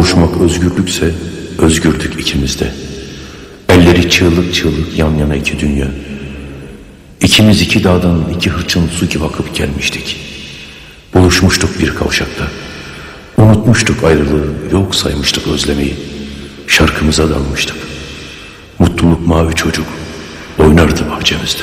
Kavuşmak özgürlükse özgürdük ikimiz de. Elleri çığlık çığlık yan yana iki dünya. İkimiz iki dağdan iki hırçın su gibi akıp gelmiştik. Buluşmuştuk bir kavşakta. Unutmuştuk ayrılığı, yok saymıştık özlemeyi. Şarkımıza dalmıştık. Mutluluk mavi çocuk oynardı bahçemizde.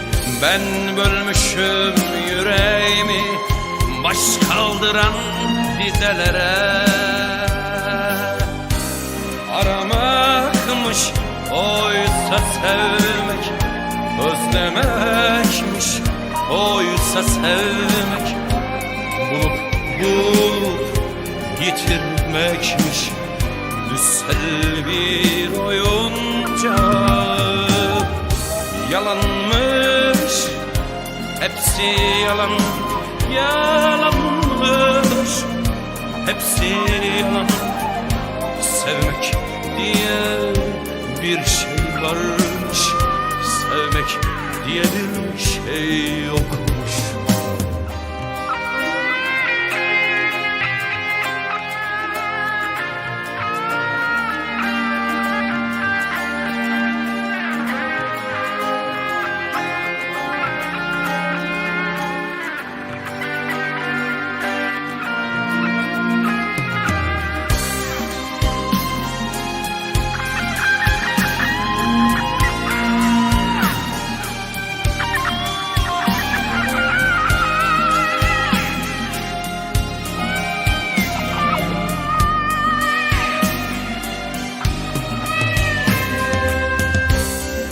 Ben bölmüşüm yüreğimi Baş kaldıran dizelere Aramakmış oysa sevmek Özlemekmiş oysa sevmek Bulup bulup yitirmekmiş. Düssel Hepsi yalan Yalanmış. Hepsi yalan Sevmek diye bir şey varmış. Sevmek diye bir şey yokmuş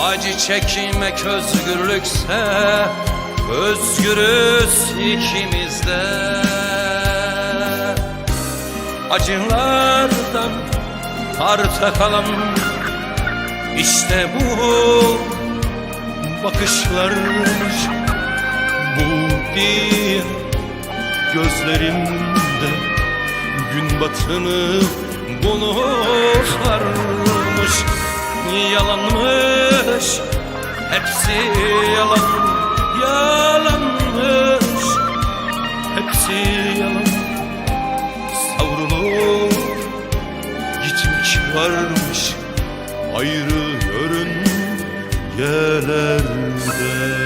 Acı çekmek özgürlükse Özgürüz ikimiz de Acılardan arta kalan işte bu bakışlarmış Bu diye gözlerimde gün batımı bulutlarmış Yalanmış hepsi yalan Yalanmış. Hepsi yalan. Savrulup gitmek varmış. Ayrı yörün yerlerde